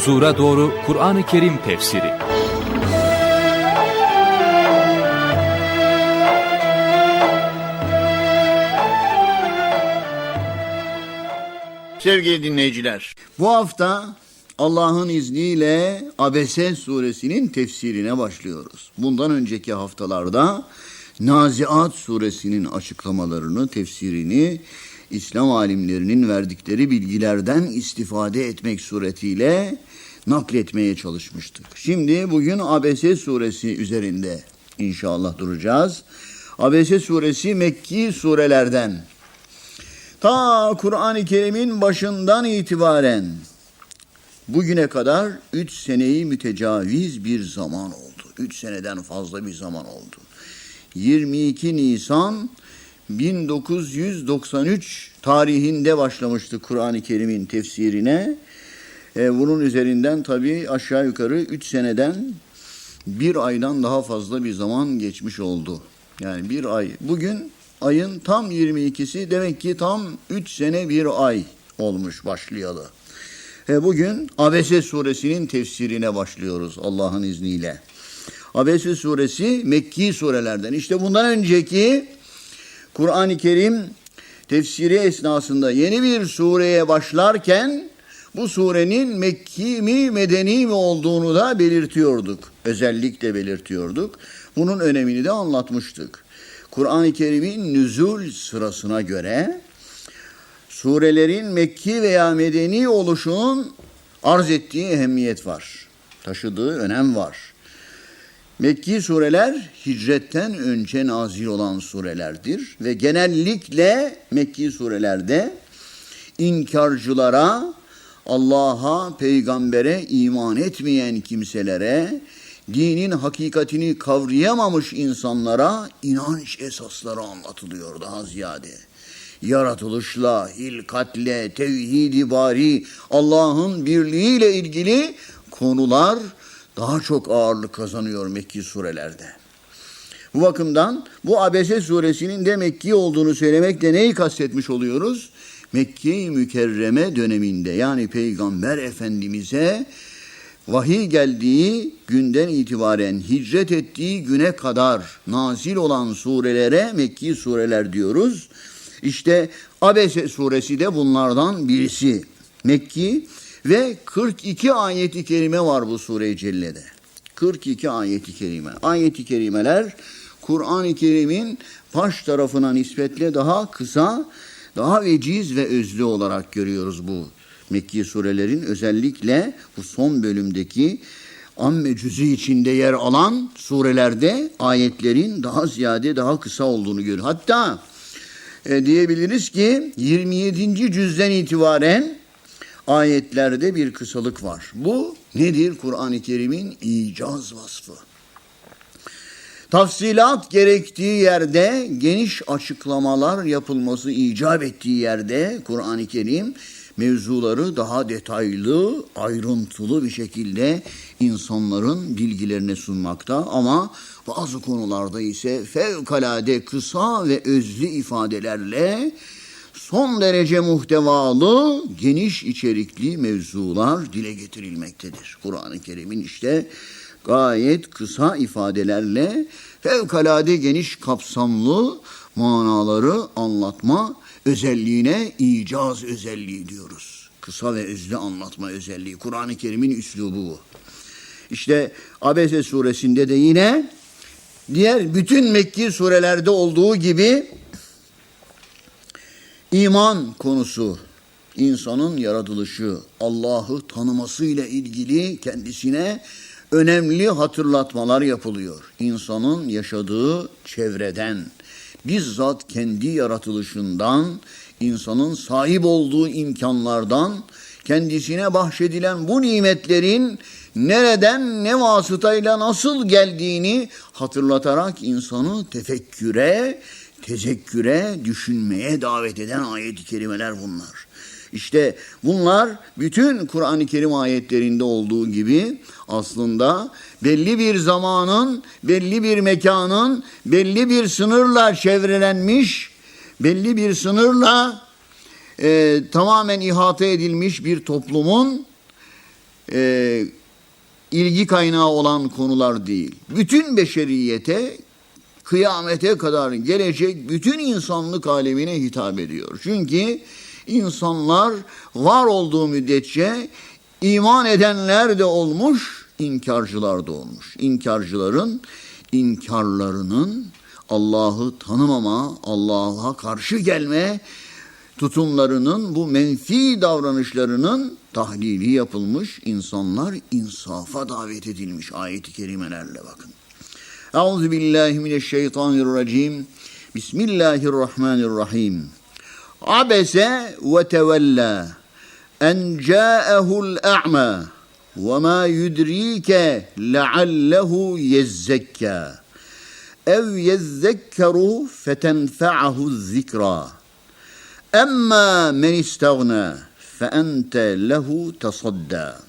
huzura doğru Kur'an-ı Kerim tefsiri Sevgili dinleyiciler, bu hafta Allah'ın izniyle Abese suresinin tefsirine başlıyoruz. Bundan önceki haftalarda Naziat suresinin açıklamalarını, tefsirini İslam alimlerinin verdikleri bilgilerden istifade etmek suretiyle nakletmeye çalışmıştık. Şimdi bugün Abese suresi üzerinde inşallah duracağız. Abese suresi Mekki surelerden. Ta Kur'an-ı Kerim'in başından itibaren bugüne kadar üç seneyi mütecaviz bir zaman oldu. Üç seneden fazla bir zaman oldu. 22 Nisan 1993 tarihinde başlamıştı Kur'an-ı Kerim'in tefsirine. E, bunun üzerinden tabii aşağı yukarı üç seneden bir aydan daha fazla bir zaman geçmiş oldu. Yani bir ay. Bugün ayın tam 22'si demek ki tam 3 sene bir ay olmuş başlayalı. E bugün Abese suresinin tefsirine başlıyoruz Allah'ın izniyle. Abese suresi Mekki surelerden. İşte bundan önceki Kur'an-ı Kerim tefsiri esnasında yeni bir sureye başlarken bu surenin Mekki mi Medeni mi olduğunu da belirtiyorduk. Özellikle belirtiyorduk. Bunun önemini de anlatmıştık. Kur'an-ı Kerim'in nüzul sırasına göre surelerin Mekki veya Medeni oluşunun arz ettiği ehemmiyet var. Taşıdığı önem var. Mekki sureler hicretten önce nazil olan surelerdir ve genellikle Mekki surelerde inkarcılara, Allah'a, peygambere iman etmeyen kimselere, dinin hakikatini kavrayamamış insanlara inanç esasları anlatılıyor daha ziyade. Yaratılışla, hilkatle, tevhid-i bari, Allah'ın birliğiyle ilgili konular daha çok ağırlık kazanıyor Mekki surelerde. Bu bakımdan bu Abese suresinin de Mekki olduğunu söylemekle neyi kastetmiş oluyoruz? Mekke-i Mükerreme döneminde yani Peygamber Efendimiz'e vahiy geldiği günden itibaren hicret ettiği güne kadar nazil olan surelere Mekki sureler diyoruz. İşte Abese suresi de bunlardan birisi. Mekki ve 42 ayeti kerime var bu sure-i cellede. 42 ayeti kerime. Ayeti kerimeler Kur'an-ı Kerim'in baş tarafına nispetle daha kısa, daha veciz ve özlü olarak görüyoruz bu Mekki surelerin özellikle bu son bölümdeki amme cüzü içinde yer alan surelerde ayetlerin daha ziyade daha kısa olduğunu görüyoruz. Hatta e, diyebiliriz ki 27. cüzden itibaren ayetlerde bir kısalık var. Bu nedir? Kur'an-ı Kerim'in icaz vasfı. Tafsilat gerektiği yerde geniş açıklamalar yapılması icap ettiği yerde Kur'an-ı Kerim mevzuları daha detaylı, ayrıntılı bir şekilde insanların bilgilerine sunmakta ama bazı konularda ise fevkalade kısa ve özlü ifadelerle son derece muhtevalı, geniş içerikli mevzular dile getirilmektedir. Kur'an-ı Kerim'in işte gayet kısa ifadelerle fevkalade geniş kapsamlı manaları anlatma özelliğine icaz özelliği diyoruz. Kısa ve özlü anlatma özelliği. Kur'an-ı Kerim'in üslubu bu. İşte Abese suresinde de yine diğer bütün Mekki surelerde olduğu gibi iman konusu, insanın yaratılışı, Allah'ı tanımasıyla ilgili kendisine önemli hatırlatmalar yapılıyor. İnsanın yaşadığı çevreden, bizzat kendi yaratılışından, insanın sahip olduğu imkanlardan, kendisine bahşedilen bu nimetlerin nereden, ne vasıtayla nasıl geldiğini hatırlatarak insanı tefekküre, tezekküre, düşünmeye davet eden ayet-i kerimeler bunlar. İşte bunlar bütün Kur'an-ı Kerim ayetlerinde olduğu gibi aslında belli bir zamanın, belli bir mekanın, belli bir sınırla çevrelenmiş, belli bir sınırla e, tamamen ihate edilmiş bir toplumun e, ilgi kaynağı olan konular değil. Bütün beşeriyete kıyamete kadar gelecek bütün insanlık alemine hitap ediyor. Çünkü insanlar var olduğu müddetçe iman edenler de olmuş, inkarcılar da olmuş. İnkarcıların inkarlarının Allah'ı tanımama, Allah'a karşı gelme tutumlarının bu menfi davranışlarının tahlili yapılmış insanlar insafa davet edilmiş ayet-i kerimelerle bakın. Euzu billahi mineşşeytanirracim. Bismillahirrahmanirrahim. Abese ve tevella en ca'ehul a'ma ve ma yudrike leallehu yezzekka ev yezzekkeru fetenfa'ahu zikra. Emma men istagna fe ente lehu tasadda.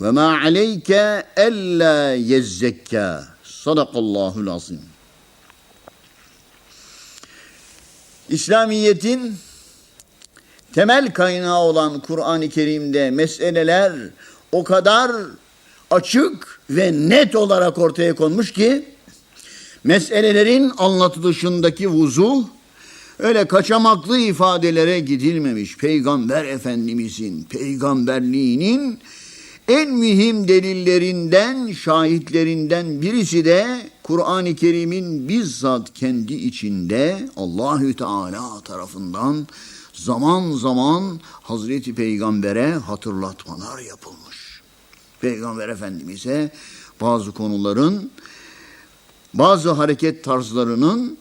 Ve ma aleyke ella İslamiyet'in temel kaynağı olan Kur'an-ı Kerim'de meseleler o kadar açık ve net olarak ortaya konmuş ki meselelerin anlatılışındaki vuzuh öyle kaçamaklı ifadelere gidilmemiş. Peygamber Efendimizin peygamberliğinin en mühim delillerinden, şahitlerinden birisi de Kur'an-ı Kerim'in bizzat kendi içinde Allahü Teala tarafından zaman zaman Hazreti Peygamber'e hatırlatmalar yapılmış. Peygamber Efendimiz'e bazı konuların, bazı hareket tarzlarının,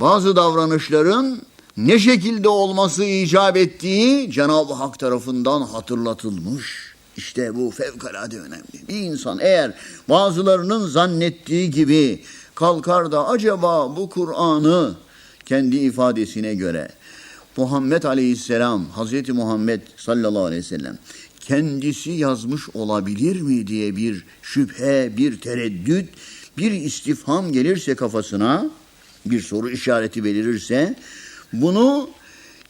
bazı davranışların ne şekilde olması icap ettiği Cenab-ı Hak tarafından hatırlatılmış. İşte bu fevkalade önemli. Bir insan eğer bazılarının zannettiği gibi kalkar da acaba bu Kur'an'ı kendi ifadesine göre Muhammed Aleyhisselam, Hazreti Muhammed sallallahu aleyhi ve sellem kendisi yazmış olabilir mi diye bir şüphe, bir tereddüt, bir istifham gelirse kafasına, bir soru işareti belirirse bunu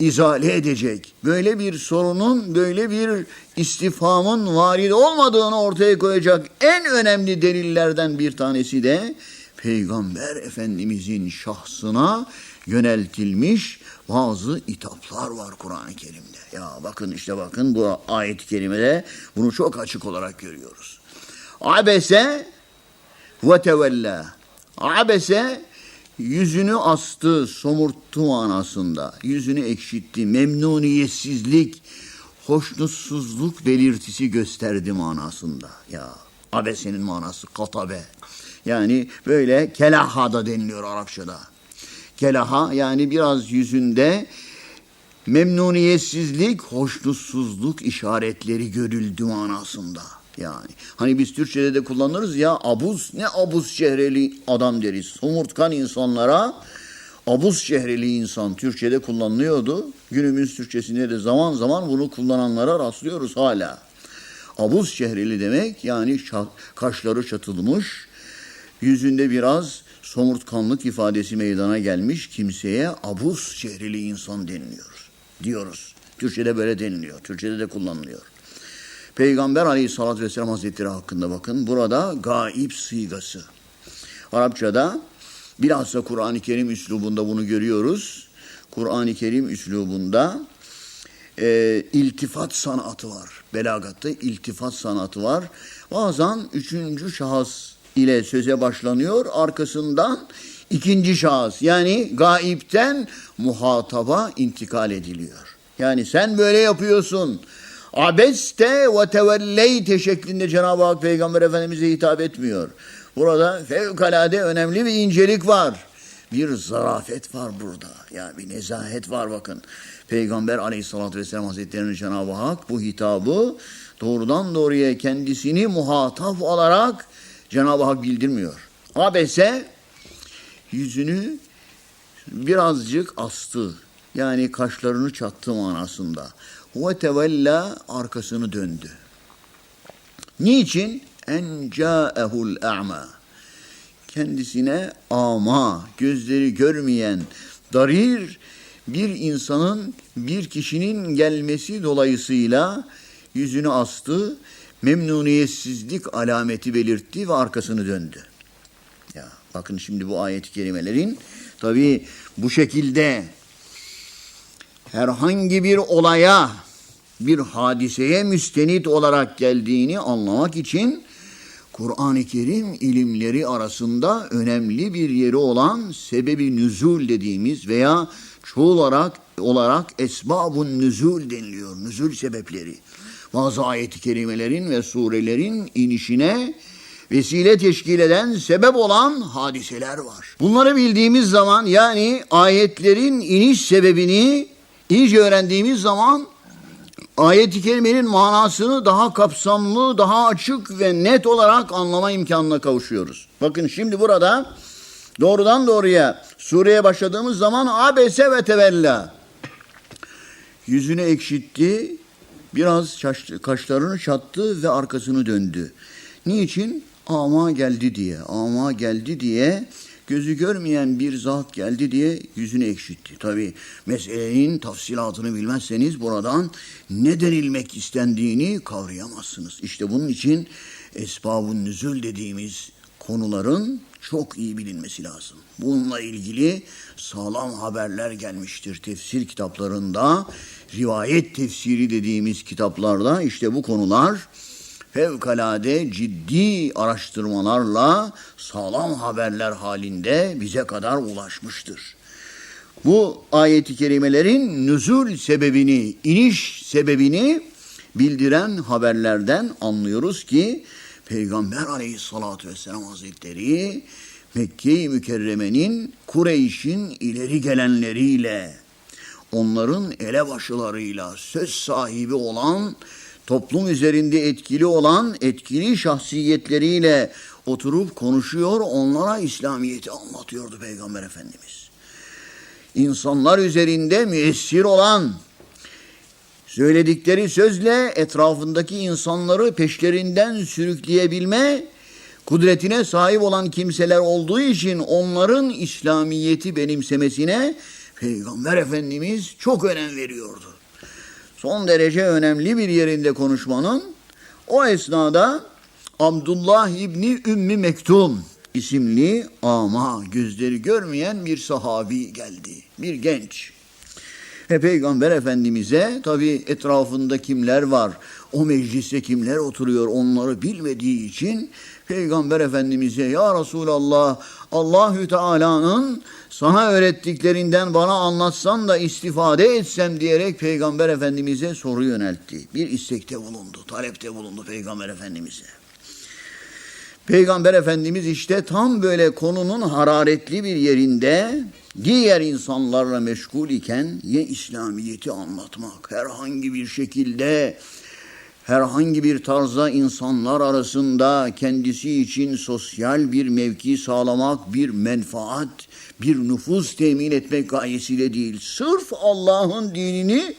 izale edecek. Böyle bir sorunun, böyle bir istifhamın varid olmadığını ortaya koyacak en önemli delillerden bir tanesi de Peygamber Efendimizin şahsına yöneltilmiş bazı itaplar var Kur'an-ı Kerim'de. Ya bakın işte bakın bu ayet-i kerimede bunu çok açık olarak görüyoruz. Abese ve tevella. Abese yüzünü astı, somurttu manasında. Yüzünü ekşitti, memnuniyetsizlik, hoşnutsuzluk belirtisi gösterdi manasında. Ya abesenin manası katabe. Yani böyle kelaha da deniliyor Arapçada. Kelaha yani biraz yüzünde memnuniyetsizlik, hoşnutsuzluk işaretleri görüldü manasında. Yani hani biz Türkçe'de de kullanırız ya abuz ne abuz şehreli adam deriz. Somurtkan insanlara abuz şehreli insan Türkçe'de kullanılıyordu. Günümüz Türkçesinde de zaman zaman bunu kullananlara rastlıyoruz hala. Abuz şehreli demek yani kaşları çatılmış, yüzünde biraz somurtkanlık ifadesi meydana gelmiş kimseye abuz şehrili insan deniliyor diyoruz. Türkçe'de böyle deniliyor. Türkçe'de de kullanılıyor. Peygamber aleyhissalatü vesselam hazretleri hakkında bakın. Burada gaib sigası. Arapçada bilhassa Kur'an-ı Kerim üslubunda bunu görüyoruz. Kur'an-ı Kerim üslubunda e, iltifat sanatı var. Belagatta iltifat sanatı var. Bazen üçüncü şahıs ile söze başlanıyor. Arkasından ikinci şahıs yani gaipten muhataba intikal ediliyor. Yani sen böyle yapıyorsun. Abeste ve tevelleyte şeklinde Cenab-ı Hak Peygamber Efendimiz'e hitap etmiyor. Burada fevkalade önemli bir incelik var. Bir zarafet var burada. Yani bir nezahet var bakın. Peygamber aleyhissalatü vesselam hazretlerinin Cenab-ı Hak bu hitabı doğrudan doğruya kendisini muhatap olarak Cenab-ı Hak bildirmiyor. Abese yüzünü birazcık astı. Yani kaşlarını çattı manasında. Ve tevella arkasını döndü. Niçin? En ca'ehul a'ma. Kendisine ama, gözleri görmeyen, darir bir insanın, bir kişinin gelmesi dolayısıyla yüzünü astı, memnuniyetsizlik alameti belirtti ve arkasını döndü. Ya bakın şimdi bu ayet-i kerimelerin tabi bu şekilde herhangi bir olaya, bir hadiseye müstenit olarak geldiğini anlamak için Kur'an-ı Kerim ilimleri arasında önemli bir yeri olan sebebi nüzul dediğimiz veya çoğul olarak olarak esbabun nüzul deniliyor. Nüzul sebepleri. Bazı ayet-i kerimelerin ve surelerin inişine vesile teşkil eden, sebep olan hadiseler var. Bunları bildiğimiz zaman yani ayetlerin iniş sebebini iyice öğrendiğimiz zaman ayet-i kerimenin manasını daha kapsamlı, daha açık ve net olarak anlama imkanına kavuşuyoruz. Bakın şimdi burada doğrudan doğruya sureye başladığımız zaman abese ve tevella yüzünü ekşitti, biraz kaşlarını çattı ve arkasını döndü. Niçin? Ama geldi diye, ama geldi diye gözü görmeyen bir zat geldi diye yüzünü ekşitti. Tabi meselenin tafsilatını bilmezseniz buradan ne denilmek istendiğini kavrayamazsınız. İşte bunun için esbabun nüzül dediğimiz konuların çok iyi bilinmesi lazım. Bununla ilgili sağlam haberler gelmiştir tefsir kitaplarında, rivayet tefsiri dediğimiz kitaplarda işte bu konular fevkalade ciddi araştırmalarla sağlam haberler halinde bize kadar ulaşmıştır. Bu ayeti kerimelerin nüzul sebebini, iniş sebebini bildiren haberlerden anlıyoruz ki Peygamber aleyhissalatü vesselam hazretleri Mekke-i Mükerreme'nin Kureyş'in ileri gelenleriyle onların elebaşılarıyla söz sahibi olan toplum üzerinde etkili olan etkili şahsiyetleriyle oturup konuşuyor, onlara İslamiyet'i anlatıyordu Peygamber Efendimiz. İnsanlar üzerinde müessir olan, söyledikleri sözle etrafındaki insanları peşlerinden sürükleyebilme kudretine sahip olan kimseler olduğu için onların İslamiyet'i benimsemesine Peygamber Efendimiz çok önem veriyordu. Son derece önemli bir yerinde konuşmanın o esnada Abdullah İbni Ümmü Mektum isimli ama gözleri görmeyen bir sahabi geldi. Bir genç. Ve Peygamber Efendimiz'e tabi etrafında kimler var, o mecliste kimler oturuyor onları bilmediği için Peygamber Efendimiz'e ya Resulallah Allahü Teala'nın sana öğrettiklerinden bana anlatsan da istifade etsem diyerek Peygamber Efendimiz'e soru yöneltti. Bir istekte bulundu, talepte bulundu Peygamber Efendimiz'e. Peygamber Efendimiz işte tam böyle konunun hararetli bir yerinde diğer insanlarla meşgul iken ya İslamiyet'i anlatmak herhangi bir şekilde herhangi bir tarzda insanlar arasında kendisi için sosyal bir mevki sağlamak, bir menfaat, bir nüfuz temin etmek gayesiyle değil. Sırf Allah'ın dinini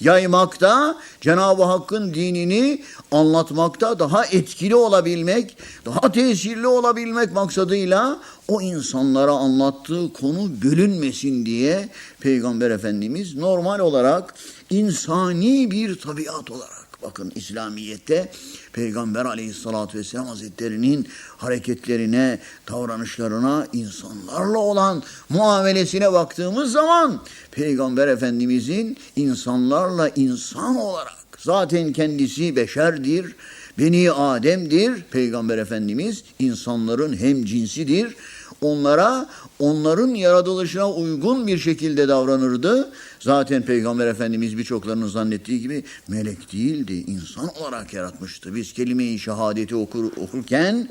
yaymakta, Cenab-ı Hakk'ın dinini anlatmakta daha etkili olabilmek, daha tesirli olabilmek maksadıyla o insanlara anlattığı konu bölünmesin diye Peygamber Efendimiz normal olarak insani bir tabiat olarak Bakın İslamiyet'te Peygamber aleyhissalatü vesselam hazretlerinin hareketlerine, davranışlarına, insanlarla olan muamelesine baktığımız zaman Peygamber Efendimizin insanlarla insan olarak zaten kendisi beşerdir, Beni Adem'dir. Peygamber Efendimiz insanların hem cinsidir. Onlara onların yaratılışına uygun bir şekilde davranırdı. Zaten Peygamber Efendimiz birçoklarının zannettiği gibi melek değildi. insan olarak yaratmıştı. Biz kelime-i şehadeti okur, okurken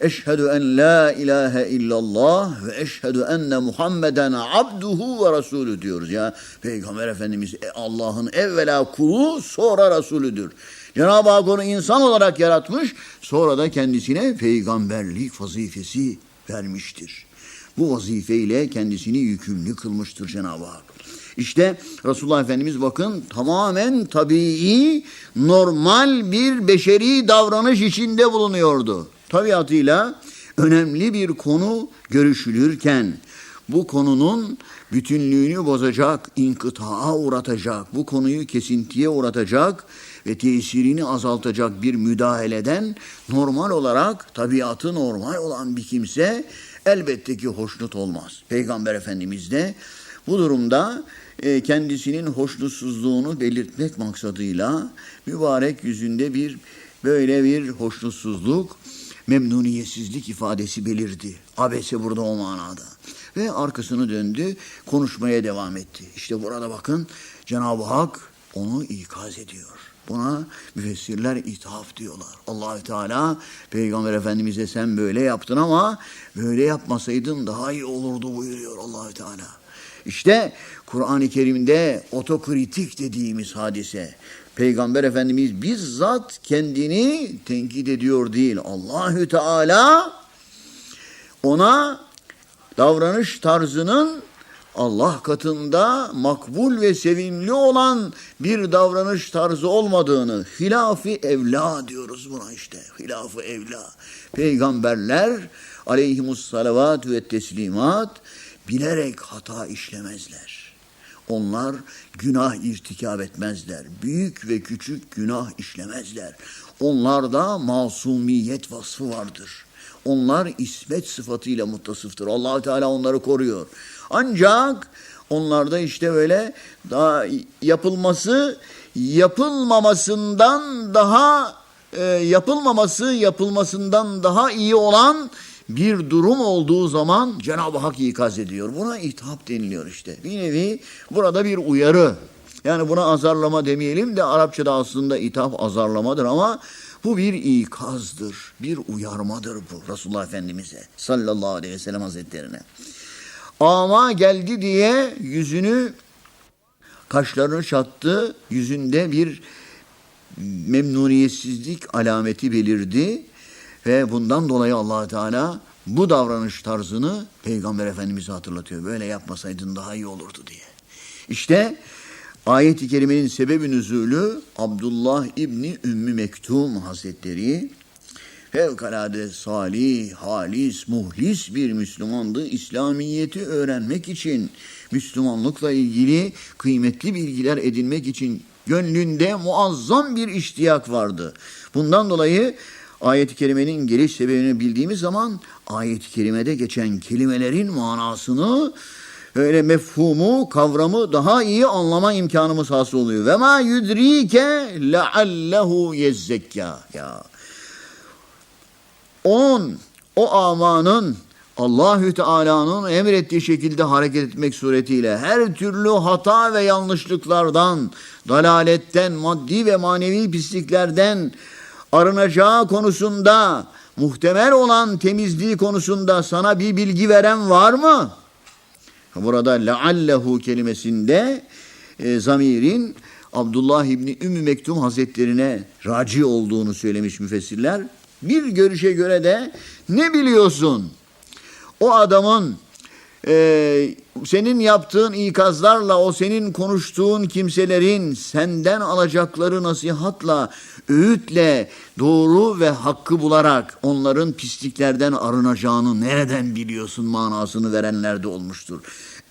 Eşhedü en la ilahe illallah ve eşhedü enne Muhammeden abduhu ve rasulü diyoruz ya. Peygamber Efendimiz e, Allah'ın evvela kulu sonra Resulüdür. Cenab-ı Hak onu insan olarak yaratmış sonra da kendisine peygamberlik vazifesi vermiştir. Bu vazifeyle kendisini yükümlü kılmıştır Cenab-ı Hak. İşte Resulullah Efendimiz bakın tamamen tabii, normal bir beşeri davranış içinde bulunuyordu. Tabiatıyla önemli bir konu görüşülürken, bu konunun bütünlüğünü bozacak, inkıtaa uğratacak, bu konuyu kesintiye uğratacak ve tesirini azaltacak bir müdahaleden normal olarak tabiatı normal olan bir kimse elbette ki hoşnut olmaz. Peygamber Efendimiz de bu durumda e, kendisinin hoşnutsuzluğunu belirtmek maksadıyla mübarek yüzünde bir böyle bir hoşnutsuzluk, memnuniyetsizlik ifadesi belirdi. Abese burada o manada. Ve arkasını döndü, konuşmaya devam etti. İşte burada bakın Cenab-ı Hak onu ikaz ediyor. Buna müfessirler ithaf diyorlar. Allahü Teala Peygamber Efendimiz'e sen böyle yaptın ama böyle yapmasaydın daha iyi olurdu buyuruyor Allahü Teala. İşte Kur'an-ı Kerim'de otokritik dediğimiz hadise. Peygamber Efendimiz bizzat kendini tenkit ediyor değil. Allahü Teala ona davranış tarzının Allah katında makbul ve sevimli olan bir davranış tarzı olmadığını hilafı evla diyoruz buna işte. Hilafı evla. Peygamberler aleyhimus salavat ve teslimat bilerek hata işlemezler. Onlar günah irtikab etmezler. Büyük ve küçük günah işlemezler. Onlarda masumiyet vasfı vardır. Onlar ismet sıfatıyla muttasıftır. allah Teala onları koruyor. Ancak onlarda işte böyle daha yapılması yapılmamasından daha e, yapılmaması yapılmasından daha iyi olan bir durum olduğu zaman Cenab-ı Hak ikaz ediyor. Buna ithap deniliyor işte. Bir nevi burada bir uyarı. Yani buna azarlama demeyelim de Arapçada aslında ithap azarlamadır ama bu bir ikazdır, bir uyarmadır bu Resulullah Efendimiz'e sallallahu aleyhi ve sellem hazretlerine. Ama geldi diye yüzünü kaşlarını çattı, yüzünde bir memnuniyetsizlik alameti belirdi ve bundan dolayı allah Teala bu davranış tarzını Peygamber Efendimiz'e hatırlatıyor. Böyle yapmasaydın daha iyi olurdu diye. İşte ayet-i kerimenin sebebi nüzulü Abdullah İbni Ümmü Mektum Hazretleri fevkalade salih, halis, muhlis bir Müslümandı. İslamiyeti öğrenmek için, Müslümanlıkla ilgili kıymetli bilgiler edinmek için gönlünde muazzam bir iştiyak vardı. Bundan dolayı ayet-i kerimenin geliş sebebini bildiğimiz zaman ayet-i kerimede geçen kelimelerin manasını öyle mefhumu, kavramı daha iyi anlama imkanımız hasıl oluyor. Ve ma yudrike leallehu yezzekka. Ya. Onun, o amanın Allahü Teala'nın emrettiği şekilde hareket etmek suretiyle her türlü hata ve yanlışlıklardan, dalaletten, maddi ve manevi pisliklerden arınacağı konusunda, muhtemel olan temizliği konusunda sana bir bilgi veren var mı? Burada leallehu kelimesinde e, zamirin Abdullah İbni Ümmü Mektum Hazretlerine raci olduğunu söylemiş müfessirler. Bir görüşe göre de ne biliyorsun? O adamın e, senin yaptığın ikazlarla o senin konuştuğun kimselerin senden alacakları nasihatla, öğütle doğru ve hakkı bularak onların pisliklerden arınacağını nereden biliyorsun manasını verenler de olmuştur.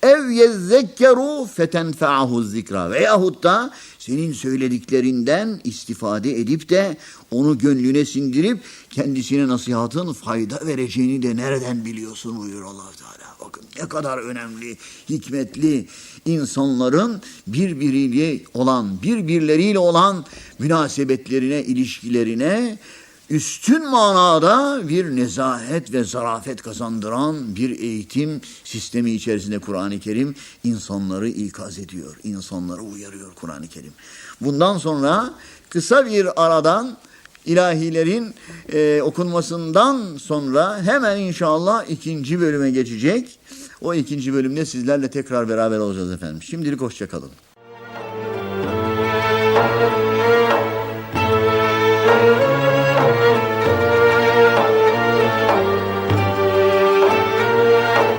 Ev yezzekkeru fetenfe'ahu zikra veyahut da senin söylediklerinden istifade edip de onu gönlüne sindirip kendisine nasihatın fayda vereceğini de nereden biliyorsun buyuruyor allah Teala. Bakın ne kadar önemli, hikmetli insanların birbiriyle olan, birbirleriyle olan münasebetlerine, ilişkilerine üstün manada bir nezahet ve zarafet kazandıran bir eğitim sistemi içerisinde Kur'an-ı Kerim insanları ikaz ediyor, insanları uyarıyor Kur'an-ı Kerim. Bundan sonra kısa bir aradan ilahilerin e, okunmasından sonra hemen inşallah ikinci bölüme geçecek. O ikinci bölümde sizlerle tekrar beraber olacağız efendim. Şimdilik hoşçakalın.